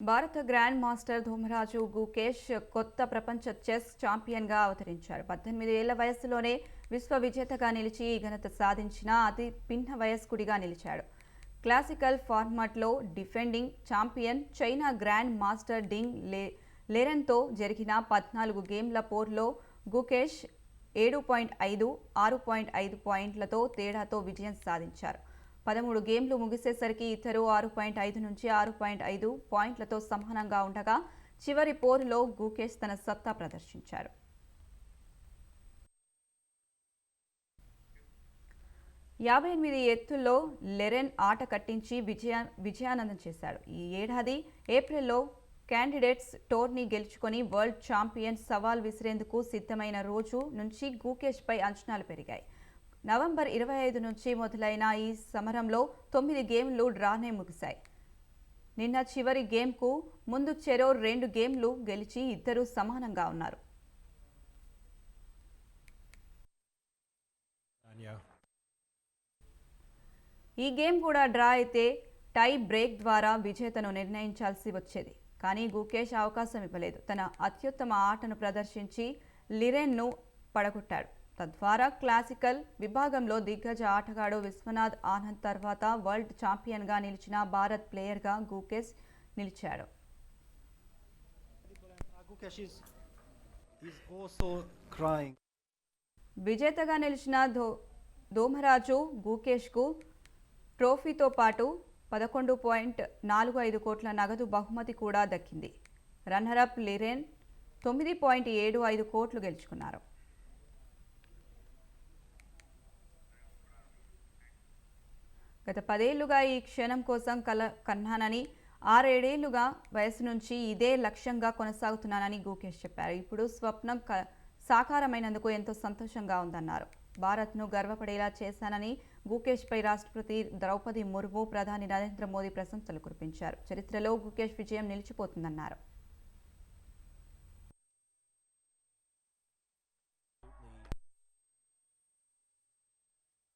భారత grand master ధూమరాజు Gukesh కొత్త ప్రపంచ చెస్ ఛాంపియన్గా అవతరించారు. పద్దెనిమిది ఏళ్ళ వయస్సులోనే విశ్వ విజేతగా నిలిచి ఈ ఘనత సాధించిన అతి పిన్న వయస్కుడిగా నిలిచాడు. క్లాసికల్ ఫార్మాట్లో defending champion China grandmaster Ding లే లెరెన్తో జరిగిన పద్నాలుగు గేమ్ల పోర్లో గుకేష్ ఏడు పాయింట్ ఐదు ఆరు పాయింట్ ఐదు పాయింట్లతో తేడాతో విజయం సాధించారు. పదమూడు గేమ్లు ముగిసేసరికి ఇద్దరు ఆరు పాయింట్ ఐదు నుంచి ఆరు పాయింట్ ఐదు పాయింట్లతో సమానంగా ఉండగా చివరి పోరులో గుకేష్ తన సత్తా ప్రదర్శించారు. యాభై ఎనిమిది ఎత్తుల్లో లెరెన్ ఆట కట్టించి విజయ విజయానందం చేశాడు. ఈ ఏడాది ఏప్రిల్లో క్యాండిడేట్స్ టోర్నీ గెలుచుకొని వరల్డ్ ఛాంపియన్ సవాల్ విసిరేందుకు సిద్ధమైన రోజు నుంచి గూకేష్పై అంచనాలు పెరిగాయి. నవంబర్ ఇరవై ఐదు నుంచి మొదలైన ఈ సమరంలో తొమ్మిది గేమ్లు డ్రానే ముగిశాయి. నిన్న చివరి గేమ్కు ముందు చెరో రెండు గేమ్లు గెలిచి ఇద్దరూ సమానంగా ఉన్నారు. ఈ గేమ్ కూడా డ్రా అయితే టై బ్రేక్ ద్వారా విజేతను నిర్ణయించాల్సి వచ్చేది. కానీ గుకేష్ అవకాశం ఇవ్వలేదు. తన అత్యుత్తమ ఆటను ప్రదర్శించి లిరెన్ను పడగొట్టాడు. తద్వారా క్లాసికల్ విభాగంలో దిగ్గజ ఆటగాడు విశ్వనాథ్ ఆనంద్ తర్వాత వరల్డ్ ఛాంపియన్గా నిలిచిన భారత్ ప్లేయర్గా గుకేష్ నిలిచాడు. విజేతగా నిలిచిన దో దోమరాజు గుకేష్కు ట్రోఫీతో పాటు పదకొండు పాయింట్ నాలుగు ఐదు కోట్ల నగదు బహుమతి కూడా దక్కింది. రన్నరప్ లిరెన్ తొమ్మిది పాయింట్ ఏడు ఐదు కోట్లు గెలుచుకున్నారు. గత పదేళ్ళుగా ఈ క్షణం కోసం కల కన్నానని ఆరేడేళ్ళుగా వయసు నుంచి ఇదే లక్ష్యంగా కొనసాగుతున్నానని గోకేష్ చెప్పారు. ఇప్పుడు స్వప్నం క సాకారమైనందుకు ఎంతో సంతోషంగా ఉందన్నారు. భారత్ను గర్వపడేలా చేశానని గుకేష్పై రాష్ట్రపతి ద్రౌపది ముర్ము ప్రధాని నరేంద్ర మోదీ ప్రశంసలు కురిపించారు. చరిత్రలో గుకేష్ విజయం నిలిచిపోతుందన్నారు.